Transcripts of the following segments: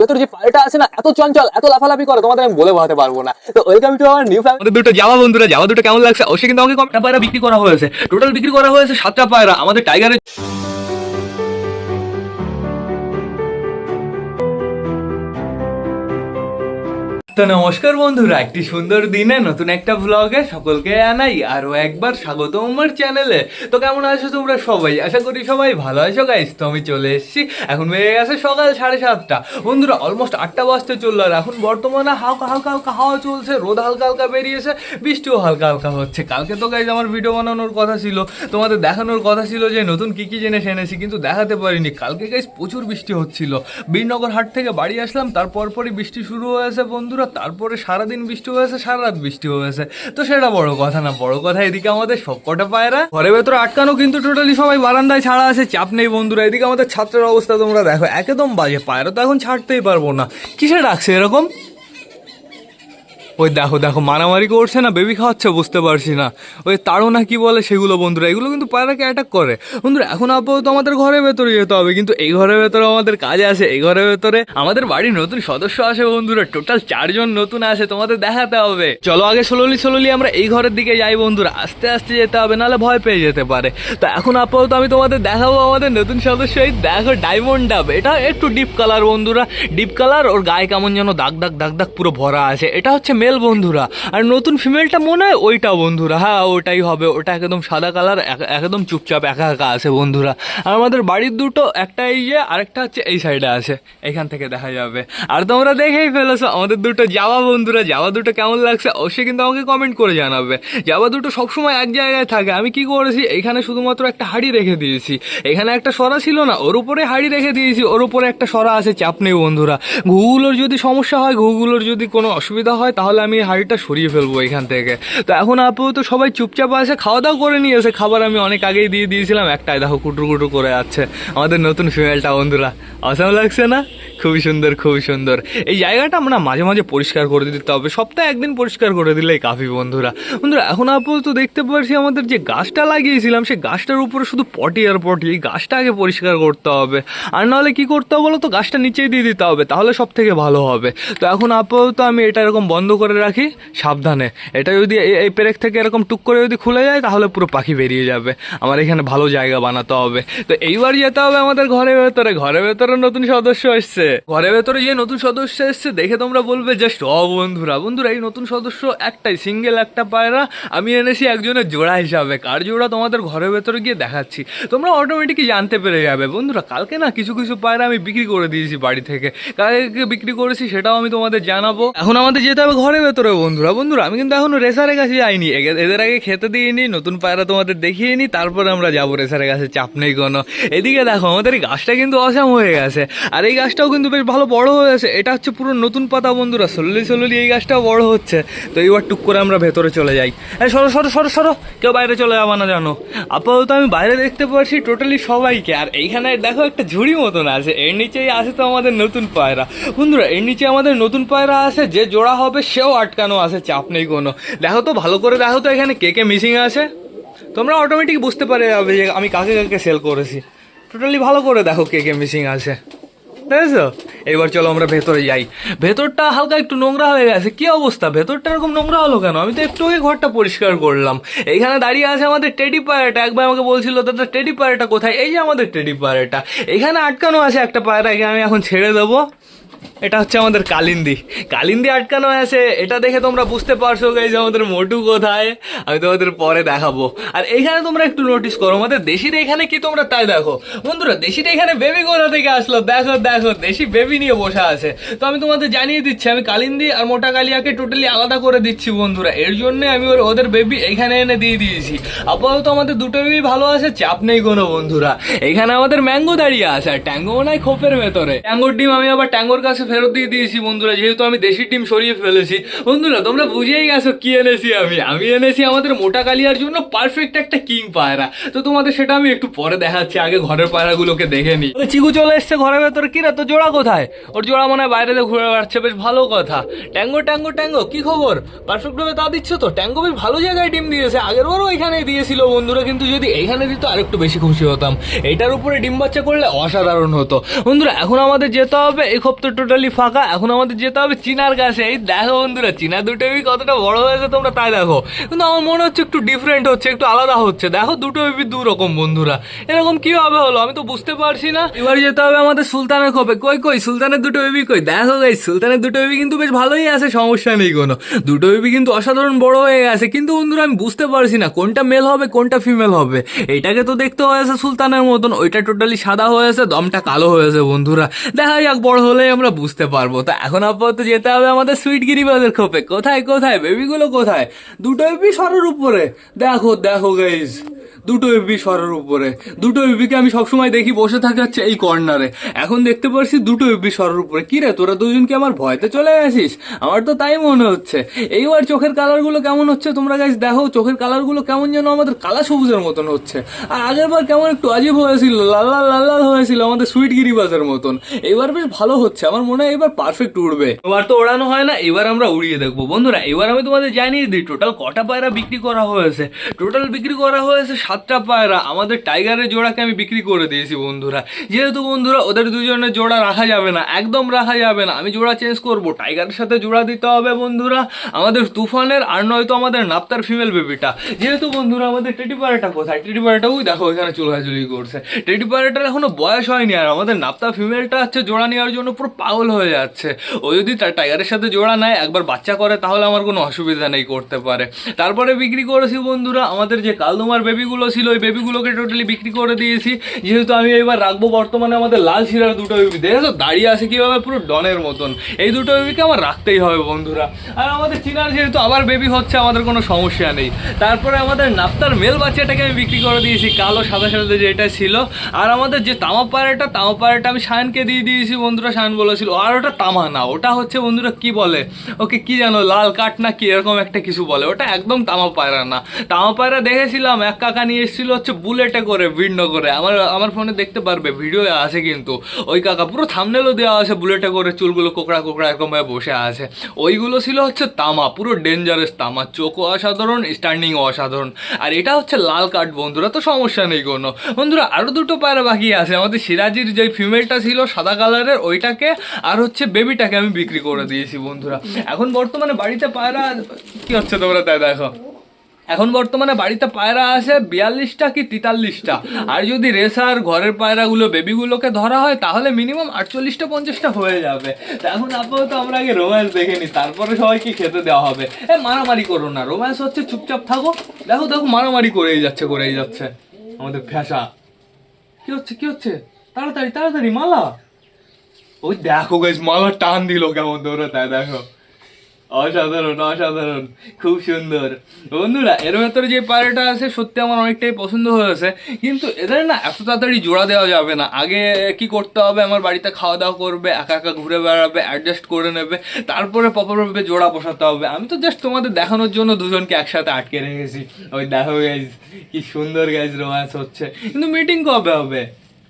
ভেতর যে পায়রাটা আছে না, এত চঞ্চল, এত লাফালাফি করে, তোমাদের আমি বলে বোঝাতে পারব না। তো ওয়েলকাম টু আওয়ার নিউ আমাদের দুটো জামা বন্ধুরা, জামা দুটো কেমন লাগছে? অবশ্যই কিন্তু আমাকে কমটা পায়রা বিক্রি করা হয়েছে টোটাল বিক্রি করা হয়েছে সাতটা পায়রা। আমাদের টাইগারের তো নমস্কার বন্ধুরা, একটি সুন্দর দিনে নতুন একটা ব্লগে সকলকে আনাই আরও একবার স্বাগত আমার চ্যানেলে তো কেমন আছো তোমরা সবাই? আশা করি সবাই ভালো আছো গাইস তো আমি চলে এসেছি। এখন বেড়ে গেছে সকাল সাড়ে সাতটা। বন্ধুরা অলমোস্ট আটটা বাজতে চলল আর এখন বর্তমানে হালকা হালকা হালকা হাওয়া চলছে, রোদ হালকা হালকা বেরিয়েছে, বৃষ্টিও হালকা হালকা হচ্ছে। কালকে তো গাইজ আমার ভিডিও বানানোর কথা ছিল, তোমাদের দেখানোর কথা ছিল যে নতুন কী কী জিনিস এনেছি, কিন্তু দেখাতে পারিনি। কালকে গাইজ প্রচুর বৃষ্টি হচ্ছিল। বীরনগর হাট থেকে বাড়ি আসলাম তারপর পরই বৃষ্টি শুরু হয়েছে বন্ধুরা। তারপরে সারাদিন বৃষ্টি হয়েছে সারা রাত বৃষ্টি হয়েছে। তো সেটা বড় কথা না, বড় কথা এদিকে আমাদের সবকটা পায়রা ঘরে ভেতরে আটকানো কিন্তু টোটালি সবাই বারান্দায় ছাড়া আছে, চাপ নেই বন্ধুরা। এদিকে আমাদের ছাত্রের অবস্থা তোমরা দেখো, একদম বাজে, পায়রা তো এখন ছাড়তেই পারব না। কিসে ডাকছে এরকম? ওই দেখো দেখো, মারামারি করছে না বেবি খাওয়াচ্ছে, বুঝতে পারছি না। ওই তারও না কি বলে সেগুলো বন্ধুরা, এগুলো কিন্তু পায়রাকে অ্যাটাক করে। বন্ধুরা, এখন আপাতত আমাদের ঘরের ভেতরে যেতে হবে, কিন্তু এই ঘরের ভেতরে আমাদের কাজ আছে, এই ঘরের ভেতরে আমাদের বাড়ির নতুন সদস্য আসে বন্ধুরা টোটাল চারজন নতুন আসে তোমাদের দেখাতে হবে। চলো আগে সোলোলি সোলোলি আমরা এই ঘরের দিকে যাই বন্ধুরা, আস্তে আস্তে যেতে হবে, নাহলে ভয় পেয়ে যেতে পারে। তো এখন আপাতত আমি তোমাদের দেখাবো আমাদের নতুন সদস্য, এই দেখো ডায়মন্ড ডাব এটা একটু ডিপ কালার বন্ধুরা ডিপ কালার ওর গায়ে কেমন যেন দাগ দাগ দাগ দাগ পুরো ভরা আছে, এটা হচ্ছে মেল বন্ধুরা। আর নতুন ফিমেলটা মনে হয় ওইটা বন্ধুরা। হ্যাঁ ওটাই হবে। ওটা একদম সাদা কালার একদম চুপচাপ একা একা আছে বন্ধুরা। আর আমাদের বাড়ির দুটো একটা এই যে, আরেকটা হচ্ছে এই সাইডে আছে। এখান থেকে দেখা যাবে। আর তোমরা দেখেই ফেলেছো, আমাদের দুটো যাওয়া বন্ধুরা। যাওয়া দুটো কেমন লাগছে অবশ্যই কিন্তু আমাকে কমেন্ট করে জানাবে। যাওয়া দুটো সবসময় এক জায়গায় থাকে। আমি কি করেছি? এখানে শুধুমাত্র একটা হাড়ি রেখে দিয়েছি। এখানে একটা সরা ছিল না, ওর উপরে হাড়ি রেখে দিয়েছি। ওর উপরে একটা সরা আছে, চাপ নেই বন্ধুরা। ঘুগুলোর যদি সমস্যা হয় ঘুগুলোর যদি কোনো অসুবিধা হয়, তাহলে আমি এই হাড়িটা সরিয়ে ফেলব এখান থেকে। তো এখন আপাতত সবাই চুপচাপ আছে খাওয়া দাওয়া করে নিয়েছে খাবার আমি অনেক আগেই দিয়ে দিয়েছিলাম, একটাই দেখো কুটুর কুটু করে যাচ্ছে। আমাদের নতুন ফিমেলটা বন্ধুরা অসাম লাগছে না? খুবই সুন্দর খুবই সুন্দর। এই জায়গাটা আমরা মাঝে মাঝে পরিষ্কার করে দিতে হবে, সপ্তাহে একদিন পরিষ্কার করে দিলেই কাফি বন্ধুরা। বন্ধুরা, এখন আপাতত দেখতে পাচ্ছি আমাদের যে গাছটা লাগিয়েছিলাম, সেই গাছটার উপরে শুধু পটি আর পটি, এই গাছটা আগে পরিষ্কার করতে হবে। আর নাহলে কি করতে হবে বলো তো, গাছটা নিচেই দিয়ে দিতে হবে, তাহলে সব থেকে ভালো হবে। তো এখন আপাতত আমি এটা এরকম বন্ধ করে রাখি, সাবধানে। এটা যদি এই- পেরেক থেকে এরকম টুক করে যদি খুলে যায়, তাহলে পুরো পাখি বেরিয়ে যাবে। আমার এখানে ভালো জায়গা বানাতে হবে। তো এইবার যেতে হবে আমাদের ঘরের ভেতরে। ঘরের ভেতরে নতুন সদস্য এসছে। ঘরের ভেতরে যে নতুন সদস্য এসছে, দেখে তোমরা বলবে জাস্ট অ বন্ধুরা বন্ধুরা, এই নতুন সদস্য একটাই, সিঙ্গেল, একটা পায়রা। আমি এনেছি একজনের জোড়া হিসাবে। কার জোড়া তোমাদের ঘরের ভেতরে গিয়ে দেখাচ্ছি। তোমরা অটোমেটিকই জানতে পেরে যাবে, বন্ধুরা, কালকে না কিছু কিছু পায়রা আমি বিক্রি করে দিয়েছি বাড়ি থেকে। কালকে বিক্রি করেছি, সেটাও আমি তোমাদের জানাব। এখন আমাদের যেতে হবে ঘরের ভেতরে বন্ধুরা বন্ধুরা, আমি কিন্তু এখনও রেসারের কাছে যাইনি। এদের আগে খেতে দিইনি, নতুন পায়রা তোমাদের দেখিয়ে নি, তারপরে আমরা যাব রেসারের কাছে, চাপ নেই কোনো। এদিকে দেখো, আমাদের এই গাছটা কিন্তু অসাম হয়ে গেছে। আর এই গাছটাও কিন্তু বেশ ভালো বড় হয়ে গেছে এটা হচ্ছে পুরো নতুন পাতা বন্ধুরা, সল্লি সল্লি এই গাছটাও বড় হচ্ছে। তো এইবার টুক করে আমরা ভেতরে চলে যাই। এই সরো সরো সরো সরো, কেউ বাইরে চলে যাব না জানো। আপাতত আমি বাইরে দেখতে পাচ্ছি টোটালি সবাইকে। আর এইখানে দেখো একটা ঝুড়ি মতন আছে, এর নিচেই আছে তো আমাদের নতুন পায়রা। বন্ধুরা, এর নিচে আমাদের নতুন পায়রা আছে, যে জোড়া হবে সেও আটকানো আছে, চাপ নেই কোনো। দেখো তো, ভালো করে দেখো তো এখানে কে কে মিসিং আছে। তোমরা অটোমেটিক বুঝতে পারে যাবে যে আমি কাকে কাকে সেল করেছি। টোটালি ভালো করে দেখো কে কে মিসিং আছে। দেখেছ এবার চলো আমরা ভেতরে যাই। ভেতরটা হালকা একটু নোংরা হয়ে গেছে। কি অবস্থা? ভেতরটা এরকম নোংরা হলো কেন? আমি তো একটু আগে ঘরটা পরিষ্কার করলাম। এইখানে দাঁড়িয়ে আছে আমাদের টেডি পায়রাটা একবার আমাকে বলছিল, দাদা টেডি পায়রাটা কোথায়? এই যে আমাদের টেডি পায়রাটা এখানে আটকানো আছে একটা পায়রা একে আমি এখন ছেড়ে দেবো। এটা হচ্ছে আমাদের কালিন্দি। কালিন্দি আটকানো আছে, এটা দেখে তোমরা বুঝতে পারছ যে আমাদের মোটু কোথায়। আমি তোমাদের পরে দেখাবো। আর এইখানে তোমরা একটু নোটিস করো, আমাদের দেশির এখানে কি তোমরা তাই দেখো? বন্ধুরা, দেশির এখানে বেবি কোথা থেকে আসলো? দেখো দেখো, দেশি বেবি নিয়ে বসে আছে। তো আমি তোমাদের জানিয়ে দিচ্ছি, আমি কালিন্দি আর মোটা কালিয়াকে টোটালি আলাদা করে দিচ্ছি বন্ধুরা। এর জন্য আমি ওর- ওদের বেবি এখানে এনে দিয়ে দিয়েছি। আপাতত আমাদের দুটো বেবি ভালো আছে, চাপ নেই কোনো বন্ধুরা। এখানে আমাদের ম্যাঙ্গো দাঁড়িয়ে আছে, আর ট্যাঙ্গো হয় খোপের ভেতরে। ট্যাঙ্গোর ডিম আমি আবার ট্যাঙ্গোর কাছে ফেরত দিয়ে দিয়েছি বন্ধুরা, যেহেতু আমি দেশি ডিম সরিয়ে ফেলেছি। বন্ধুরা, তোমরা বুঝেই গেছো কি এনেছি আমি। আমি এনেছি আমাদের মোটা কালিয়ার জন্য পারফেক্ট একটা কিং পায়রা। তো তোমাদের সেটা আমি একটু পরে দেখাচ্ছি, আগে ঘরের পায়রাগুলোকে দেখে নি চিকু চলে এসছে ঘরের ভেতরে। কি রে, তোর জোড়া কোথায়? ওর জোড়া মনে হয় বাইরে দিয়ে ঘুরে বেড়াচ্ছে, বেশ ভালো কথা। ট্যাঙ্গো ট্যাঙ্গো ট্যাঙ্গো, কি খবর? পারফেক্ট ভাবে তা দিচ্ছ তো? ট্যাঙ্গো বেশ ভালো জায়গায় ডিম দিয়েছে আগের বারও এখানে দিয়েছিল বন্ধুরা, কিন্তু যদি এইখানে দিত আরেকটু বেশি খুশি হতাম। এটার উপরে ডিম বাচ্চা করলে অসাধারণ হতো। বন্ধুরা, এখন আমাদের যেতে হবে, এই খোপ তো টোটালি টোটালি ফাঁকা। এখন আমাদের যেতে হবে চিনার কাছে। এই দেখো বন্ধুরা, চিনা দুটো বেবি কতটা বড় হয়েছে তোমরা তাই দেখো। কিন্তু আমার মনে হচ্ছে একটু ডিফারেন্ট হচ্ছে, একটু আলাদা হচ্ছে। দেখো দুটো বেবি দু রকম বন্ধুরা। এরকম কি হবে হলো আমি তো বুঝতে পারছি না। এবার যেতে হবে আমাদের সুলতানের খোপে কই কই, সুলতানের দুটো বেবি কই? দেখো গাই সুলতানের দুটো বেবি কিন্তু বেশ ভালোই আছে, সমস্যা নেই কোনো। দুটো বেবি কিন্তু অসাধারণ বড় হয়ে গেছে। কিন্তু বন্ধুরা, আমি বুঝতে পারছি না কোনটা মেল হবে, কোনটা ফিমেল হবে। এটাকে তো দেখতে হয়েছে সুলতানের মতন। ওইটা টোটালি সাদা হয়েছে দমটা কালো হয়েছে বন্ধুরা। দেখা যাক, বড় হলেই আমরা বুঝতে পারব। তো এখন আপাতত যেতে হবে আমাদের সুইটগিরি বাজার খোপে। কোথায় কোথায়? বেবিগুলো কোথায়? দুটো বেবি সরের উপরে। দেখো দেখো গাইজ দুটো বেবি সরের উপরে। দুটো বেবিকে আমি সবসময় দেখি বসে থাকে হচ্ছে এই কর্নারে এখন দেখতে পারছি দুটো বেবি সরের উপরে। কি রে, তোরা দুজনকে আমার ভয়তে চলে গেছিস আমার তো তাই মনে হচ্ছে। এইবার চোখের কালারগুলো কেমন হচ্ছে তোমরা গাইজ দেখো, চোখের কালারগুলো কেমন যেন আমাদের কালা সবুজের মতন হচ্ছে। আর আগের বার কেমন একটু আজীব হয়েছিল, লাল লাল লাল লাল হয়েছিল আমাদের সুইট গিরিবাজের মতন। এবার বেশ ভালো হচ্ছে, আমার মনে হয় এবার পারফেক্ট উড়বে। এবার তো ওড়ানো হয় না, এবার আমরা উড়িয়ে দেখব। বন্ধুরা, এবার আমি তোমাদের জানিয়ে দিই টোটাল কটা পায়রা বিক্রি করা হয়েছে। টোটাল বিক্রি করা হয়েছে সাতটা পায়রা আমাদের টাইগারের জোড়াকে আমি বিক্রি করে দিয়েছি বন্ধুরা। যেহেতু বন্ধুরা ওদের দুজনের জোড়া রাখা যাবে না, একদম রাখা যাবে না, আমি জোড়া চেঞ্জ করব। টাইগারের সাথে জোড়া দিতে হবে বন্ধুরা। আমাদের তুফানের আর নয়তো আমাদের নাপ্তার ফিমেল বেবিটা যেহেতু বন্ধুরা আমাদের টেডি পায়রাটা কোথায়? টেডি ওই দেখো এখানে চুলহাচুলি করছে। টেডি পায়রাটার এখনও বয়স হয়নি আর আমাদের নাপ্তা ফিমেলটা হচ্ছে জোড়া নেওয়ার জন্য পুরো পাগল হয়ে যাচ্ছে। ও যদি টা- টাইগারের সাথে জোড়া নেয়, একবার বাচ্চা করে, তাহলে আমার কোনো অসুবিধা নেই করতে পারে। তারপরে বিক্রি করেছি বন্ধুরা আমাদের যে কালদমার বেবিগুলো ছিল, ওই বেবিগুলোকে টোটালি বিক্রি করে দিয়েছি। যেহেতু আমি এবার রাখব, বর্তমানে আমাদের লাল শিরার দুটো বেবি দেখেছ দাঁড়িয়ে আছে কীভাবে? পুরো ডনের মতন। এই দুটো বেবিকে আমার রাখতেই হবে বন্ধুরা। আর আমাদের চিনার যেহেতু আবার বেবি হচ্ছে, আমাদের কোনো সমস্যা নেই। তারপরে আমাদের নাপ্তার মেল বাচ্চাটাকে আমি বিক্রি করে দিয়েছি, কালো সাদা সাদা যেটা ছিল। আর আমাদের যে তামা পায়রাটা তামা পায়রাটা আমি শায়নকে দিয়ে দিয়েছি বন্ধুরা, শায়ন বলেছিল। আর ওটা তামা না, ওটা হচ্ছে বন্ধুরা কি বলে? ওকে কি জানো লাল কাঠ না কি, এরকম একটা কিছু বলে। ওটা একদম তামা পায়রা না। তামা পায়রা দেখেছিলাম, এক কাকা নিয়ে এসেছিল হচ্ছে বুলেটে করে, ভিন্ন করে। আমার আমার ফোনে দেখতে পারবে, ভিডিও আছে কিন্তু। ওই কাকা, পুরো থামনেলও দেওয়া আছে বুলেটে করে, চুলগুলো কোকড়া কোকড়া এরকম ভাবে বসে আছে। ওইগুলো ছিল হচ্ছে তামা, পুরো ডেঞ্জারাস তামা। চোখও অসাধারণ স্ট্যান্ডিংও অসাধারণ। আর এটা হচ্ছে লাল কাঠ, বন্ধুরা, তো সমস্যা নেই কোনো। বন্ধুরা আরও দুটো পায়রা বাকি আছে। আমাদের সিরাজির যে ফিমেলটা ছিল সাদা কালারের ওইটাকে আর হচ্ছে বেবিটাকে আমি বিক্রি করে দিয়েছি, বন্ধুরা। এখন বর্তমানে বাড়িতে পায়রা, কি হচ্ছে তোমরা তাই দেখো? এখন বর্তমানে বাড়িতে পায়রা আছে বিয়াল্লিশটা কি তেতাল্লিশটা? আর যদি রেসার ঘরের পায়রাগুলো বেবিগুলোকে ধরা হয়, তাহলে মিনিমাম আটচল্লিশটা, পঞ্চাশটা হয়ে যাবে। এখন আপাতত আমরা আগে রোম্যান্স দেখে নিই, তারপরে সবাইকে খেতে দেওয়া হবে। এ, মারামারি করো না রোম্যান্স হচ্ছে চুপচাপ থাকো। দেখো দেখো, মারামারি করেই যাচ্ছে করেই যাচ্ছে। আমাদের ফ্যাসা। কি হচ্ছে কি হচ্ছে? তাড়াতাড়ি তাড়াতাড়ি, মালা। ওই দেখো গেছ মালা টান দিল কেমন দৌড়ে তাই দেখো। অসাধারণ অসাধারণ খুব সুন্দর বন্ধুরা এর ভেতরে যে পায়রাটা আছে সত্যি আমার অনেকটাই পছন্দ হয়েছে কিন্তু এদের না এত তাড়াতাড়ি জোড়া দেওয়া যাবে না আগে কি করতে হবে আমার বাড়িতে খাওয়া দাওয়া করবে একা একা ঘুরে বেড়াবে অ্যাডজাস্ট করে নেবে তারপরে প্রপারভাবে জোড়া বসাতে হবে আমি তো জাস্ট তোমাদের দেখানোর জন্য দুজনকে একসাথে আটকে রেখেছি ওই দেখো গাইজ কি সুন্দর গাইজ রোম্যান্স হচ্ছে কিন্তু মিটিং কবে হবে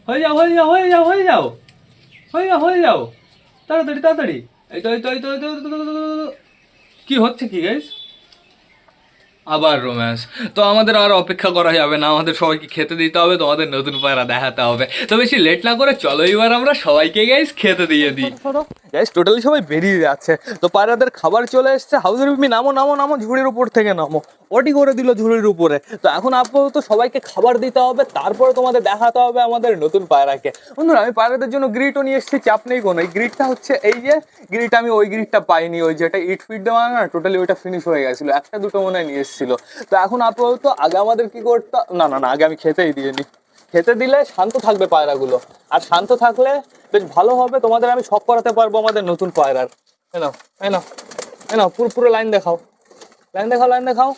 হয়ে যাও হয়ে যাও হয়ে যাও হয়ে যাও হয়ে যাও হয়ে যাও তাড়াতাড়ি তাড়াতাড়ি এই তো এই তো এই তো কি হচ্ছে কি গাইস আবার রোম্যান্স তো আমাদের আর অপেক্ষা করা যাবে না, আমাদের সবাইকে খেতে দিতে হবে, তোমাদের নতুন পায়রা দেখাতে হবে। তো বেশি লেট না করে চলো, এবার আমরা সবাইকে গাইস খেতে দিয়ে দিই। টোটালি সবাই বেরিয়ে যাচ্ছে। তো পায়রাদের খাবার চলে এসছে। হাউসের বিমি নামো নামো নামো, ঝুড়ির উপর থেকে নামো। ওটি করে দিল ঝুড়ির উপরে। তো এখন আপাতত সবাইকে খাবার দিতে হবে। তারপরে তোমাদের দেখাতে হবে আমাদের নতুন পায়রাকে। বন্ধুরা, আমি পায়রাদের জন্য গ্রিটও নিয়ে এসেছি, চাপ নেই কোনো। এই গ্রিটটা হচ্ছে এই যে গ্রিট আমি ওই গ্রিটটা পাইনি। ওই যেটা ইট ফিট দেওয়া না টোটালি ওইটা ফিনিশ হয়ে গেছিল। একটা দুটো মনে হয় নিয়ে এসেছিল। তো এখন আপাতত আগে আমাদের কি করতে না না না, আগে আমি খেতেই দিয়ে নি। খেতে দিলে শান্ত থাকবে পায়রাগুলো। আর শান্ত থাকলে বেশ ভালো হবে, তোমাদের আমি শখ করাতে পারব আমাদের নতুন পায়রার। এনাও এনাও পুরো পুরো লাইন দেখাও। লাইন দেখাও লাইন দেখাও।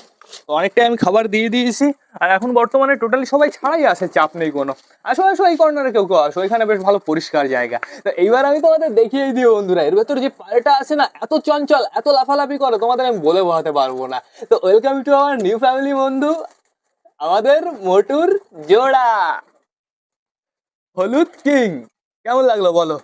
অনেকটাই আমি খাবার দিয়ে দিয়েছি, আর এখন বর্তমানে টোটালি সবাই ছাড়াই আসে চাপ নেই কোনো। আসো আসো এই কর্নারে কেউ কেউ আসো, এখানে বেশ ভালো পরিষ্কার জায়গা। তো এইবার আমি তোমাদের দেখিয়ে দিই বন্ধুরা, এর ভেতর যে পায়রাটা আছে না, এত চঞ্চল, এত লাফালাফি করে, তোমাদের আমি বলে বোঝাতে পারব না। তো ওয়েলকাম টু আমার নিউ ফ্যামিলি বন্ধু আমাদের মোটুর জোড়া। হলুদ কিং, কেমন লাগল বলো?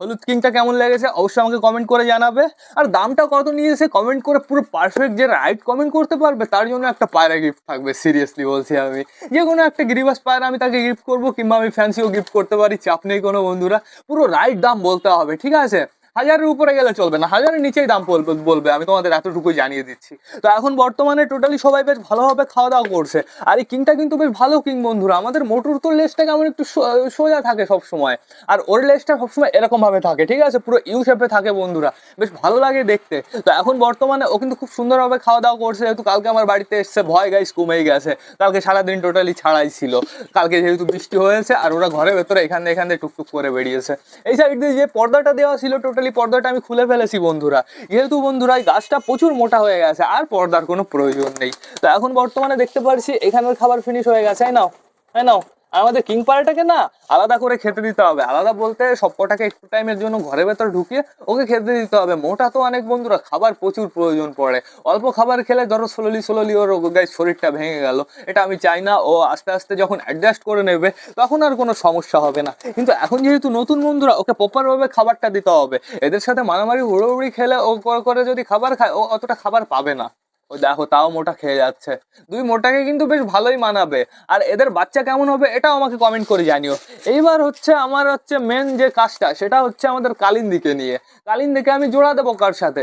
হলুদ কিংটা কেমন লেগেছে অবশ্যই আমাকে কমেন্ট করে জানাবে। আর দামটা কত নিয়েছে কমেন্ট করে পুরো পারফেক্ট যে রাইট কমেন্ট করতে পারবে, তার জন্য একটা পায়রা গিফট থাকবে সিরিয়াসলি বলছি আমি। যে কোনো একটা গিরিবাস পায়রা আমি তাকে গিফট করব, কিংবা আমি ফ্যান্সিও গিফট করতে পারি, চাপ নেই কোনো বন্ধুরা। পুরো রাইট দাম বলতে হবে, ঠিক আছে? হাজারের উপরে গেলে চলবে না, হাজারের নিচেই দাম বলবে, আমি তোমাদের এতটুকুই জানিয়ে দিচ্ছি। তো এখন বর্তমানে টোটালি সবাই বেশ ভালোভাবে খাওয়া দাওয়া করছে। আর এই কিংটা কিন্তু বেশ ভালো কিং বন্ধুরা, আমাদের মোটর তো লেজটা কেমন একটু সোজা থাকে সব সময় আর ওর লেজটা সবসময় এরকমভাবে থাকে, ঠিক আছে? পুরো ইউ শেপে থাকে বন্ধুরা, বেশ ভালো লাগে দেখতে। তো এখন বর্তমানে ও কিন্তু খুব সুন্দরভাবে খাওয়া দাওয়া করছে, যেহেতু কালকে আমার বাড়িতে এসছে, ভয় গাইস কমেই গেছে। কালকে সারাদিন টোটালি ছাড়াই ছিল। কালকে যেহেতু বৃষ্টি হয়েছে, আর ওরা ঘরের ভেতরে এখানে এখানে টুকটুক করে বেরিয়েছে। এই সাইড দিয়ে যে পর্দাটা দেওয়া ছিল টোটালি পর্দাটা আমি খুলে ফেলেছি, বন্ধুরা। যেহেতু বন্ধুরা, এই গাছটা প্রচুর মোটা হয়ে গেছে, আর পর্দার কোনো প্রয়োজন নেই। তো এখন বর্তমানে দেখতে পারছি এখানের খাবার ফিনিশ হয়ে গেছে এই নাও এই নাও আমাদের কিং পাড়াটাকে না আলাদা করে খেতে দিতে হবে। আলাদা বলতে সবকটাকে একটু টাইমের জন্য ঘরের ভেতর ঢুকিয়ে ওকে খেতে দিতে হবে। মোটা তো অনেক বন্ধুরা, খাবার প্রচুর প্রয়োজন পড়ে। অল্প খাবার খেলে ধরো স্লোলি স্লোলি ওর গায়ে শরীরটা ভেঙে গেল। এটা আমি চাই না, ও আস্তে আস্তে যখন অ্যাডজাস্ট করে নেবে, তখন আর কোনো সমস্যা হবে না। কিন্তু এখন যেহেতু নতুন বন্ধুরা, ওকে প্রপারভাবে খাবারটা দিতে হবে। এদের সাথে মারামারি, হুড়োহুড়ি খেলে ও করে করে যদি খাবার খায়, ও অতটা খাবার পাবে না। ও দেখো, তাও মোটা খেয়ে যাচ্ছে। দুই মোটাকে কিন্তু বেশ ভালোই মানাবে। আর এদের বাচ্চা কেমন হবে এটাও আমাকে কমেন্ট করে জানিও। এইবার হচ্ছে আমার হচ্ছে মেন যে কাজটা, সেটা হচ্ছে আমাদের কালিন্দিকে নিয়ে। কালিন্দিকে আমি জোড়া দেবো কার সাথে?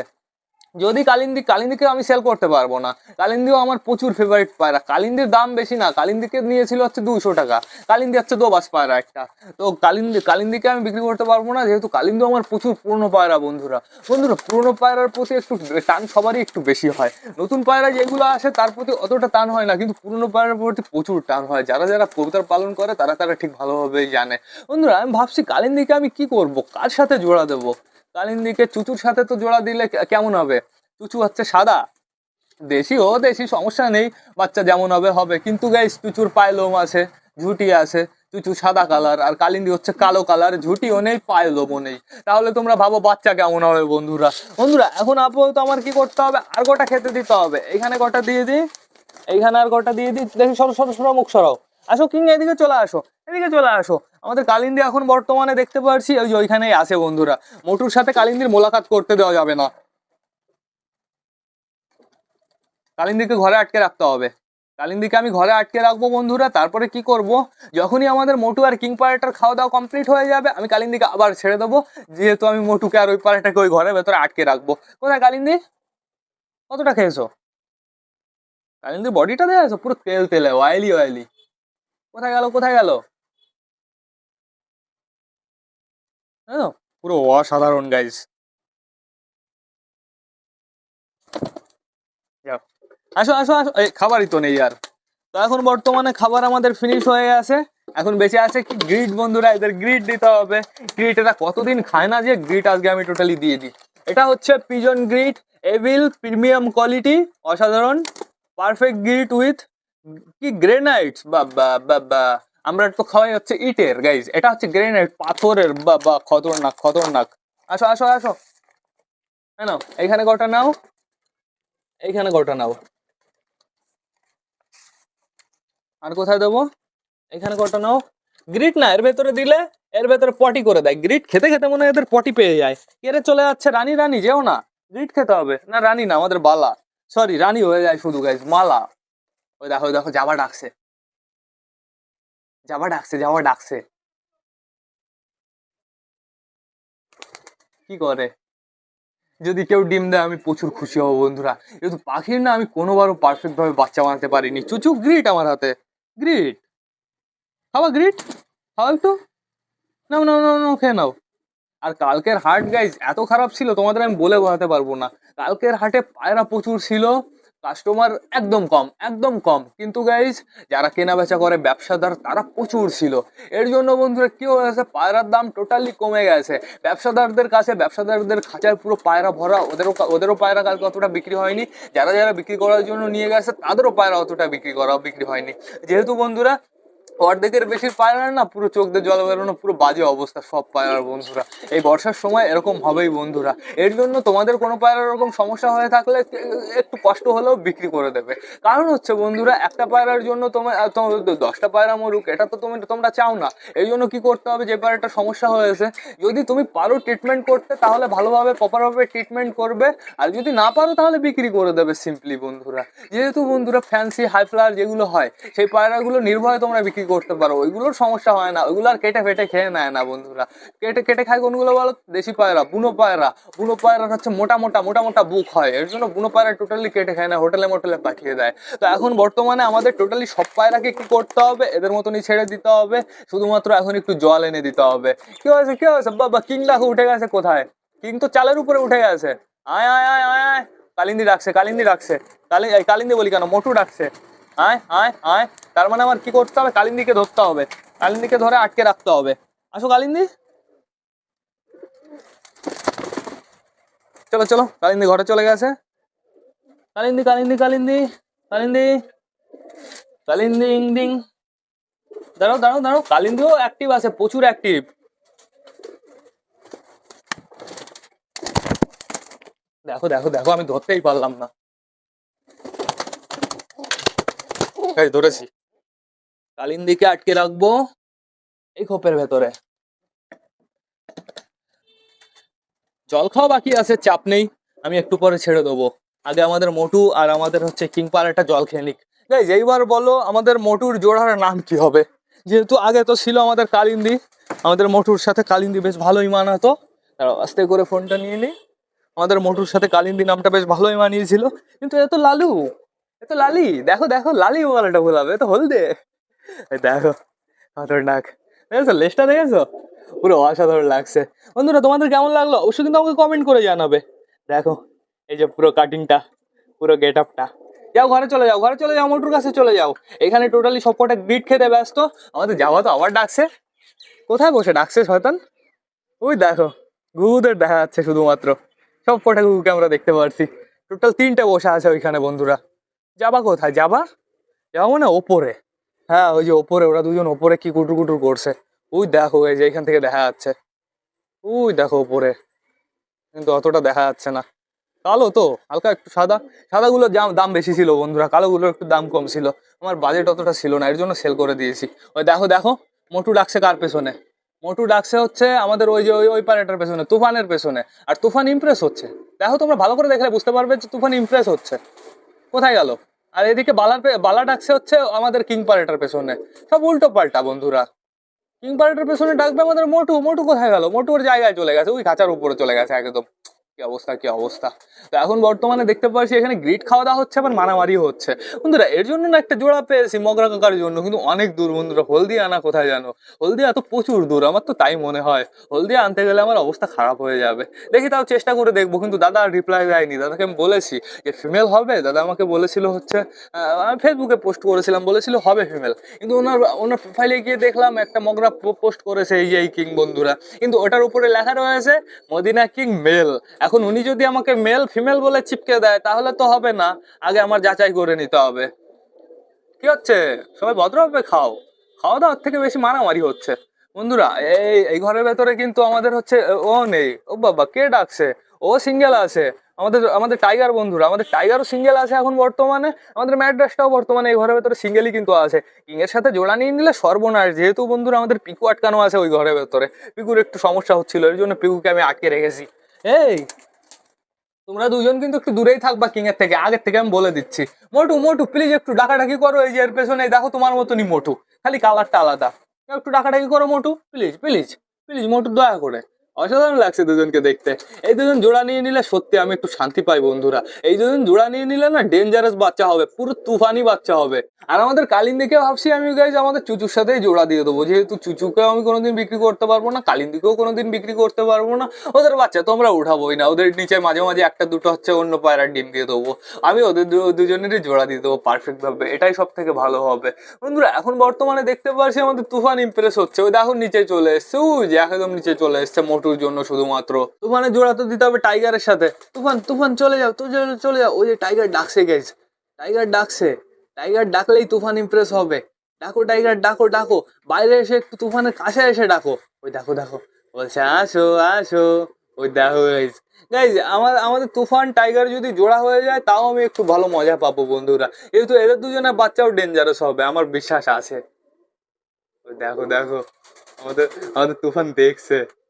যদি কালিন্দি কালিন্দিকে আমি সেল করতে পারব না। কালিন্দিও আমার প্রচুর ফেভারিট পায়রা। কালিন্দির দাম বেশি না। কালিন্দিকে নিয়েছিল হচ্ছে দুশো টাকা। কালিন্দি হচ্ছে দোবাস পায়রা একটা। তো কালিন্দি, কালিন্দিকে আমি বিক্রি করতে পারব না, যেহেতু কালিন্দি আমার প্রচুর পুরনো পায়রা বন্ধুরা। বন্ধুরা, পুরনো পায়রার প্রতি একটু টান সবারই একটু বেশি হয়। নতুন পায়রা যেগুলো আসে, তার প্রতি অতটা টান হয় না। কিন্তু পুরনো পায়রার প্রতি প্রচুর টান হয়। যারা যারা কবিতার পালন করে, তারা তারা ঠিক ভালোভাবেই জানে। বন্ধুরা, আমি ভাবছি কালিন্দিকে আমি কি করব? কার সাথে জোড়া দেবো? কালিন্দিকে চুচুর সাথে তো জোড়া দিলে কেমন হবে? চুচু হচ্ছে সাদা। দেশি ও দেশি, সমস্যা নেই। বাচ্চা যেমন হবে হবে। কিন্তু গাইস চুচুর পায়ে লোম আছে, ঝুটি আছে। চুচু সাদা কালার আর কালিন্দি হচ্ছে কালো কালার ঝুটিও নেই, পায়ে লোমও নেই। তাহলে তোমরা ভাবো বাচ্চা কেমন হবে, বন্ধুরা? বন্ধুরা, এখন আপাতত আমার কি করতে হবে? আর গোটা খেতে দিতে হবে? এখানে গোটা দিয়ে দিই? এইখানে আর গোটা দিয়ে দিই? দেখি সরো সরো সরো, মুখ সরাও। আসো কিং এদিকে চলে আসো। এদিকে চলে আসো। আমাদের কালিন্দি এখন বর্তমানে দেখতে পাচ্ছি ওই ওইখানেই আছে বন্ধুরা। মোটুর সাথে কালিন্দির মোলাকাত করতে দেওয়া যাবে না। কালিন্দিকে ঘরে আটকে রাখতে হবে। কালিন্দিকে আমি ঘরে আটকে রাখব বন্ধুরা, তারপরে কি করব? যখনই আমাদের মোটু আর কিং পাড়াটার খাওয়া দাওয়া কমপ্লিট হয়ে যাবে, আমি কালিন্দিকে আবার ছেড়ে দেবো। যেহেতু আমি মোটুকে আর ওই পাড়াটাকে ওই ঘরের ভেতরে আটকে রাখব। কোথায় কালিন্দি? কতটা খেয়েছো? কালিন্দির বডিটা দেখেছ পুরো তেল তেলে অয়েলি অয়েলি কোথায় গেল কোথায় গেল? জানো, পুরো অসাধারণ যাও। আসো আসো আসো। এই খাবারই তো নেই আর। তো এখন বর্তমানে খাবার আমাদের ফিনিশ হয়ে গেছে। এখন বেঁচে আছে কি গ্রিড বন্ধুরা? এদের গ্রিড দিতে হবে। গ্রিড এরা কতদিন খায় না যে গ্রিড আজকে আমি টোটালি দিয়ে দিই। এটা হচ্ছে pigeon grid evil premium quality অসাধারণ পারফেক্ট গ্রিড উইথ কি? গ্রেনাইটস বা বা বা আমরা তো খাওয়াই হচ্ছে ইটের গাইজ এটা হচ্ছে গ্রেনাইট পাথরের বা বা খতরনাক খতরনাক। আসো আসো আসো। হ্যাঁ নাও, এইখানে কটা নাও। এইখানে কটা নাও। আর কোথায় দেবো? এখানে কটা নাও। গ্রিট না, এর ভেতরে দিলে, এর ভেতরে পটি করে দেয়। গ্রিট খেতে খেতে মনে হয় এদের পটি পেয়ে যায়। কেড়ে চলে যাচ্ছে রানী রানী, যেও না। গ্রিট খেতে হবে। না, রানী না, আমাদের বালা। সরি রানী হয়ে যায় শুধু গাইজ মালা। ওই দেখো দেখো যাবা ডাকছে। যাবা ডাকছে যাবা ডাকছে। কি করে? যদি কেউ ডিম দেয়, আমি প্রচুর খুশি হব বন্ধুরা। যেহেতু পাখির না, আমি কোনোবারও পারফেক্ট ভাবে বাচ্চা বানাতে পারিনি। চুচু গ্রিট আমার হাতে। গ্রিট খাওয়া গ্রিট খাওয়া একটু। নাও নাও নাও নাও, খেয়ে নাও। আর কালকের হাট গাইজ এত খারাপ ছিল, তোমাদের আমি বলে বোঝাতে পারব না। কালকের হাটে পায়রা প্রচুর ছিল। কাস্টমার একদম কম একদম কম। কিন্তু গাইজ যারা কেনা বেচা করে ব্যবসাদার, তারা প্রচুর ছিল। এর জন্য বন্ধুরা কী হয়ে গেছে? পায়রার দাম টোটালি কমে গেছে। ব্যবসাদারদের কাছে, ব্যবসাদারদের খাঁচায় পুরো পায়রা ভরা, ওদেরও ওদেরও পায়রা কালকে অতটা বিক্রি হয়নি। যারা যারা বিক্রি করার জন্য নিয়ে গেছে, তাদেরও পায়রা অতটা বিক্রি করা বিক্রি হয়নি। যেহেতু বন্ধুরা অর্ধেকের বেশি পায়রা না পুরো চোখ দিয়ে জল বেরোনো, পুরো বাজে অবস্থা, সব পায়রার বন্ধুরা। এই বর্ষার সময় এরকম হবেই বন্ধুরা। এর জন্য তোমাদের কোনো পায়রার এরকম সমস্যা হয়ে থাকলে একটু কষ্ট হলেও বিক্রি করে দেবে। কারণ হচ্ছে বন্ধুরা, একটা পায়রার জন্য তোমার দশটা পায়রা মরুক, এটা তো তুমি, তোমরা চাও না। এই জন্য কি করতে হবে, যে পায়রাটা সমস্যা হয়েছে, যদি তুমি পারো ট্রিটমেন্ট করতে, তাহলে ভালোভাবে প্রপারভাবে ট্রিটমেন্ট করবে। আর যদি না পারো, তাহলে বিক্রি করে দেবে সিম্পলি বন্ধুরা। যেহেতু বন্ধুরা ফ্যান্সি হাই ফ্লাওয়ার যেগুলো হয়, সেই পায়রাগুলো নির্ভয়ে তোমরা বিক্রি করতে পারো, ওইগুলোর সমস্যা হয় না, ওইগুলো আর কেটে ফেটে খেয়ে নেয় না বন্ধুরা। কেটে কেটে খায় কোনগুলো বলো? দেশি পায়রা, বুনো পায়রা। বুনো পায়রা হচ্ছে মোটা মোটা মোটা মোটা বুক হয়, এর জন্য বুনো পায়রা টোটালি কেটে খায় না, হোটেলে মোটেলে পাঠিয়ে দেয়। তো এখন বর্তমানে আমাদের টোটালি সব পায়রাকে কি করতে হবে? এদের মতনই ছেড়ে দিতে হবে, শুধুমাত্র এখন একটু জল এনে দিতে হবে। কি হয়েছে কি হয়েছে? বাবা, কিং দেখো উঠে গেছে কোথায়? কিং তো চালের উপরে উঠে গেছে। আয় আয় আয় আয় আয়। কালিন্দি ডাকছে কালিন্দি ডাকছে। কালি কালিন্দি বলি কেন? মোটু ডাকছে। আয় আয় আয় তার মানে আমার কি করতে হবে? কালিন্দিকে ধরতে হবে। কালিন্দিকে ধরে আটকে রাখতে হবে। আসো কালিন্দি। চলো চলো, কালিন্দি ঘরে চলে গেছে। কালিন্দি কালিন্দি কালিন্দি কালিন্দি। কালিন্দি, ইং দিং দাঁড়াও দাঁড়াও দাঁড়াও। কালিন্দিও অ্যাক্টিভ আছে, প্রচুর অ্যাক্টিভ দেখো দেখো দেখো, আমি ধরতেই পারলাম না এই ধরেছি। কালিন্দিকে আটকে রাখব এই খোপের ভেতরে। জল খাওয়া বাকি আছে, চাপ নেই। আমি একটু পরে ছেড়ে দেবো। আগে আমাদের মোটু আর আমাদের হচ্ছে কিং পাড়াটা জল খেয়ে নিক। এইবার বলো আমাদের মোটুর জোড়ার নাম কি হবে? যেহেতু আগে তো ছিল আমাদের কালিন্দি, আমাদের মোটুর সাথে কালিন্দি বেশ ভালোই মানাতো। আস্তে করে ফোনটা নিয়ে নিই। আমাদের মোটুর সাথে কালিন্দি নামটা বেশ ভালোই মানিয়েছিল। কিন্তু এ তো লালু। এ তো লালি, দেখো দেখো, লালি বলাটা ভুলাবে এ তো হলদে। দেখো খতরনাক দেখেছ, লেজটা দেখেছ? পুরো অসাধারণ লাগছে। বন্ধুরা, তোমাদের কেমন লাগল? অবশ্যই কিন্তু আমাকে কমেন্ট করে জানাবে। দেখো, এই যে পুরো কাটিংটা পুরো গেট আপটা যাও, ঘরে চলে যাও, ঘরে চলে যাও মোটুর কাছে চলে যাও। এখানে টোটালি সব কটা গ্রিট খেতে ব্যস্ত। আমাদের যাওয়া তো আবার ডাকছে। কোথায় বসে ডাকছে শয়তান? ওই দেখো গুগুদের দেখা যাচ্ছে শুধুমাত্র। সব কটা আমরা দেখতে পারছি। টোটাল তিনটে বসে আছে ওইখানে, বন্ধুরা। যাবা কোথায়? যাবা? যাব না ওপরে। হ্যাঁ ওই যে ওপরে, ওরা দুজন ওপরে কি কুটুর কুটুর করছে। ওই দেখো, এই যে এখান থেকে দেখা যাচ্ছে। ওই দেখো ওপরে। কিন্তু অতটা দেখা যাচ্ছে না। কালো তো, হালকা একটু সাদা। সাদাগুলোর দাম দাম বেশি ছিল বন্ধুরা। কালোগুলোর একটু দাম কম ছিল। আমার বাজেট অতটা ছিল না, এর জন্য সেল করে দিয়েছি। ওই দেখো দেখো, মোটু ডাকছে কার পেছনে? মোটু ডাকছে হচ্ছে আমাদের ওই যে ওই ওই পারেটার পেছনে, তুফানের পেছনে। আর তুফান ইমপ্রেস হচ্ছে। দেখো তোমরা ভালো করে দেখলে বুঝতে পারবে যে তুফান ইমপ্রেস হচ্ছে। কোথায় গেল? আর এদিকে বালার বালা ডাকছে হচ্ছে আমাদের কিং পারেটার পেছনে। সব উল্টো পাল্টা বন্ধুরা। কিং পারেটার পেছনে ডাকবে আমাদের মোটু। মোটু কোথায় গেল? মোটু ওর জায়গায় চলে গেছে। ওই খাঁচার উপরে চলে গেছে একদম। কি অবস্থা কি অবস্থা? তো এখন বর্তমানে দেখতে পাচ্ছি এখানে গ্রিট খাওয়া দাওয়া হচ্ছে, আবার মারামারি হচ্ছে। বন্ধুরা, এর জন্য না একটা জোড়া পেয়েছি মগরা কাকার জন্য, কিন্তু অনেক দূর বন্ধুরা। হলদিয়া আনা কোথায় জানো? হলদিয়া তো প্রচুর দূর, আমার তো তাই মনে হয়। হলদিয়া আনতে গেলে আমার অবস্থা খারাপ হয়ে যাবে। দেখি তাও চেষ্টা করে দেখব, কিন্তু দাদা রিপ্লাই দেয়নি। দাদাকে আমি বলেছি যে ফিমেল হবে? দাদা আমাকে বলেছিল হচ্ছে আমি ফেসবুকে পোস্ট করেছিলাম, বলেছিল হবে ফিমেল কিন্তু ওনার ওনার প্রোফাইলে গিয়ে দেখলাম একটা মগরা পোস্ট করেছে এই এই কিং বন্ধুরা। কিন্তু ওটার উপরে লেখা রয়েছে, মদিনা কিং মেল এখন উনি যদি আমাকে মেল ফিমেল বলে চিপকে দেয়, তাহলে তো হবে না। আগে আমার যাচাই করে নিতে হবে। কি হচ্ছে? সবাই ভদ্রভাবে খাও। খাওয়া দাওয়ার থেকে বেশি মারামারি হচ্ছে। বন্ধুরা, এই এই ঘরের ভেতরে কিন্তু আমাদের হচ্ছে, ও নেই। ও বাবা, কে ডাকছে? ও সিঙ্গেল আছে। আমাদের আমাদের টাইগার বন্ধুরা, আমাদের টাইগারও সিঙ্গেল আছে এখন বর্তমানে। আমাদের ম্যাড্রাসটাও বর্তমানে এই ঘরের ভেতরে সিঙ্গেলই কিন্তু আছে। কিংয়ের সাথে জোড়া নিয়ে নিলে সর্বনাশ। যেহেতু বন্ধুরা, আমাদের পিকু আটকানো আছে ওই ঘরের ভেতরে। পিকুর একটু সমস্যা হচ্ছিল, এর জন্য পিকুকে আমি আটকে রেখেছি। এই, তোমরা দুজন কিন্তু একটু দূরেই থাকবা কিং এর থেকে, আগের থেকে আমি বলে দিচ্ছি। মোটু মোটু প্লিজ একটু ডাকাডাকি করো এই যে এর পেছনে দেখো তোমার মতনই মোটু। খালি কালারটা আলাদা। একটু ডাকাডাকি করো Motu please please please Motu দয়া করে। অসাধারণ লাগছে দুজনকে দেখতে। এই দুজন জোড়া নিয়ে নিলে সত্যি আমি একটু শান্তি পাই, বন্ধুরা। এই দুজন জোড়া নিয়ে নিলে না ডেঞ্জারাস বাচ্চা হবে, পুরো তুফানি বাচ্চা হবে। আর আমাদের কালিন্দিকে ভাবছি আমি গাইজ আমাদের চুচুর সাথেই জোড়া দিয়ে দেবো। যেহেতু চুচুকেও আমি কোনোদিন বিক্রি করতে পারব না, কালিন্দিকেও কোনোদিন বিক্রি করতে পারব না, ওদের বাচ্চা তো আমরা উঠাবোই না। ওদের নিচে মাঝে মাঝে একটা, দুটো হচ্ছে অন্য পায়রার ডিম দিয়ে দেবো। আমি ওদের দুজনেরই জোড়া দিয়ে দেবো পারফেক্ট ভাবে এটাই সব থেকে ভালো হবে। বন্ধুরা, এখন বর্তমানে দেখতে পারছি আমাদের তুফান ইমপ্রেস হচ্ছে। ওই দেখো, নিচে চলে এসছে। ওই যে, একদম নিচে চলে এসছে মোটুর জন্য শুধুমাত্র। তুফানের জোড়া তো দিতে হবে টাইগারের সাথে। তুফান তুফান, চলে যাও, তুই চলে- যাও ওই যে টাইগার ডাকছে গেছ টাইগার ডাকছে। টাইগার ডাকলেই তুফান ইমপ্রেস হবে। ডাকো, টাইগার, ডাকো ডাকো। বাইরে এসে একটু তুফানের কাছে এসে ডাকো। ওই দেখো দেখো। বলছে, আসো আসো। ওই দেখো গাইজ আমার, আমাদের তুফান, টাইগার যদি জোড়া হয়ে যায়, তাও আমি একটু ভালো মজা পাবো বন্ধুরা। যেহেতু এদের দুজনের বাচ্চাও ডেঞ্জারাস হবে, আমার বিশ্বাস আছে। ওই দেখো দেখো। আমাদের আমাদের তুফান দেখছে।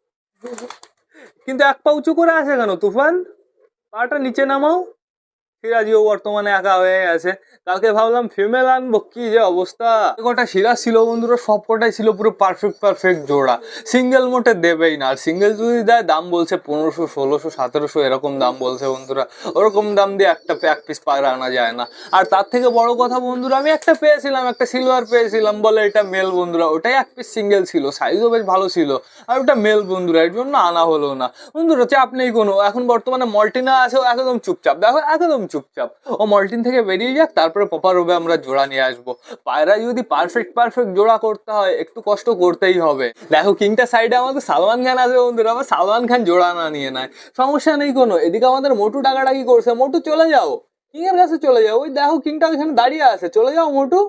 কিন্তু এক পা উঁচু করে আছে কেন? তুফান? পাটা নিচে নামাও। সিরাজিও বর্তমানে একা হয়ে গেছে। কালকে ভাবলাম ফিমেল আনব, কি যে অবস্থা? কটা সিরাজ ছিল বন্ধুরা সব কটাই ছিল পুরো পারফেক্ট পারফেক্ট জোড়া। সিঙ্গেল মোটে দেবেই না। আর সিঙ্গেল যদি দেয়, দাম বলছে পনেরোশো, ষোলোশো, সতেরোশো, এরকম দাম বলছে বন্ধুরা। ওরকম দাম দিয়ে একটা এক পিস পায়রা আনা যায় না। আর তার থেকে বড় কথা বন্ধুরা, আমি একটা পেয়েছিলাম, একটা সিলভার পেয়েছিলাম, বলে এটা মেল বন্ধুরা। ওটাই এক পিস সিঙ্গেল ছিল সাইজও বেশ ভালো ছিল, আর ওটা মেল বন্ধুরা, এর জন্য আনা হলো না। বন্ধুরা, চাপ নেই কোনো। এখন বর্তমানে মল্টিনা আছে একদম চুপচাপ। দেখো, একদম চুপচাপ। ও মল্টিন থেকে বেরিয়ে যাক, তারপরে প্রপার হবে আমরা জোড়া নিয়ে আসব। পায়রা যদি পারফেক্ট পারফেক্ট জোড়া করতে হয়, একটু কষ্ট করতেই হবে। দেখো, কিংটা সাইডে আমাদের সালমান খান আছে বন্ধুরা, আবার সালমান খান জোড়া না নিয়ে নেয়। সমস্যা নেই কোনো, এদিকে আমাদের মোটু ডাকাডাকি করছে। মোটু, চলে যাও। কিং এর কাছে চলে যাও। ওই দেখো, কিংটা ওইখানে দাঁড়িয়ে আছে। চলে যাও, মোটু।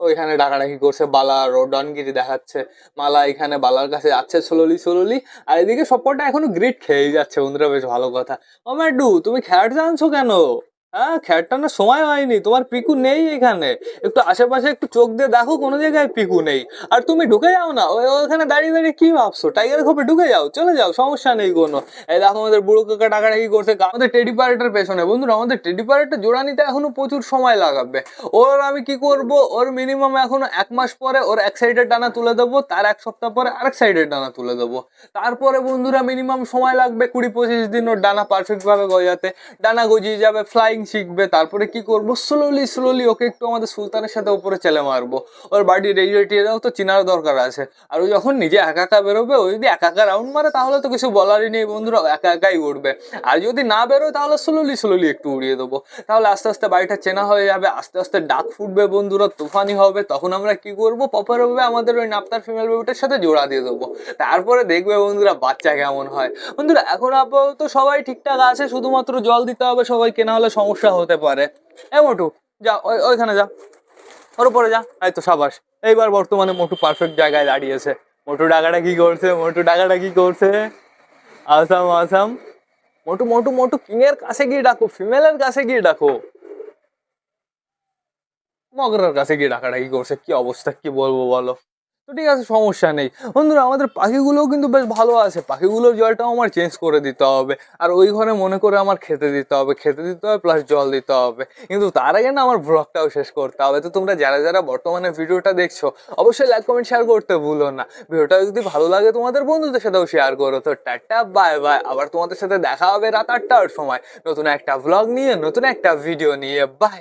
ওইখানে ডাকাডাকি করছে, বালা রোডনগিরি দেখাচ্ছে। মালা এখানে বালার কাছে যাচ্ছে স্লোলি স্লোলি আর এদিকে সবকটা এখনও গ্রিট খেয়েই যাচ্ছে বন্ধুরা, বেশ ভালো কথা। ও ম্যাডু তুমি খ্যাট জানছো কেন? হ্যাঁ খ্যাট টানার সময় হয়নি। তোমার পিকু নেই এখানে। একটু আশেপাশে একটু চোখ দিয়ে দেখো, কোনো জায়গায় পিকু নেই। আর তুমি ঢুকে যাও না। ওই ওখানে দাঁড়িয়ে দাঁড়িয়ে কি ভাবছ? টাইগার খোপে ঢুকে যাও, চলে যাও, সমস্যা নেই কোনো। এই দেখো আমাদের বুড়ো কাকা টাকাটাকি করছে। আমাদের টেডি প্যারেটের পেছনে। বন্ধুরা, আমাদের টেডি প্যারেটটা জোড়া নিতে এখনও প্রচুর সময় লাগাবে। ওর আমি কি করব? ওর মিনিমাম এখনও এক মাস পরে ওর এক সাইডের ডানা তুলে দেবো। তার এক সপ্তাহ পরে আরেক সাইডের ডানা তুলে দেবো। তারপরে বন্ধুরা মিনিমাম সময় লাগবে কুড়ি পঁচিশ দিন ওর ডানা পারফেক্ট ভাবে গজাতে। ডানা গজিয়ে যাবে ফ্লাইং শিখবে, তারপরে কি করব? স্লোলি স্লোলি ওকে একটু আমাদের সুলতানের সাথে উপরে চেলে মারবো। ওর বাড়ি রেডিয়েটিয়ারও তো চিনার দরকার আছে। আর ও যখন নিজে একা একা বেরোবে, ও যদি একা একা রাউন্ড মারে, তাহলে তো কিছু বলারই নেই বন্ধুরা একা একাই উঠবে আর যদি না বেরোয়, তাহলে স্লোলি স্লোলি একটু উড়িয়ে দেবো। তাহলে আস্তে আস্তে বাড়িটা চেনা হয়ে যাবে, আস্তে আস্তে ডাক ফুটবে বন্ধুরা, তুফানি হবে। তখন আমরা কি করব? প্রপার ভাবে আমাদের ওই নাপ্তার ফিমেল বেবিটার সাথে জোড়া দিয়ে দেবো। তারপরে দেখবে বন্ধুরা বাচ্চা কেমন হয়। বন্ধুরা, এখন আপাতত সবাই ঠিকঠাক আছে, শুধুমাত্র জল দিতে হবে সবাইকে, না হলে সমস্যা হতে পারে। এ মোটু, যা, ওই, ওইখানে যা। ওর উপরে যা। এই তো সাবাস। এইবার বর্তমানে মোটু পারফেক্ট জায়গায় দাঁড়িয়েছে। মোটু ডাকাটা কি করছে? মোটু ডাকাটা কি করছে? আসাম আসাম। মোটু মোটু মোটু কিং এর কাছে গিয়ে ডাকো? ফিমেলের কাছে গিয়ে ডাকো। মগরার কাছে গিয়ে ডাকাডাকি করছে। কি অবস্থা? কি বলব বলো? তো ঠিক আছে, সমস্যা নেই। বন্ধুরা, আমাদের পাখিগুলোও কিন্তু বেশ ভালো আছে। পাখিগুলোর জলটাও আমার চেঞ্জ করে দিতে হবে। আর ওই ঘরে মনে করে আমার খেতে দিতে হবে। খেতে দিতে হবে প্লাস জল দিতে হবে। কিন্তু তার আগে না, আমার ব্লগটাও শেষ করতে হবে। তো তোমরা যারা যারা বর্তমানে ভিডিওটা দেখছ, অবশ্যই লাইক কমেন্ট শেয়ার করতে ভুলো না। ভিডিওটা যদি ভালো লাগে তোমাদের বন্ধুদের সাথেও শেয়ার করো। তো টাটা বাই বাই আবার তোমাদের সাথে দেখা হবে রাত আটটার সময়। নতুন একটা ভ্লগ নিয়ে, নতুন একটা ভিডিও নিয়ে। বাই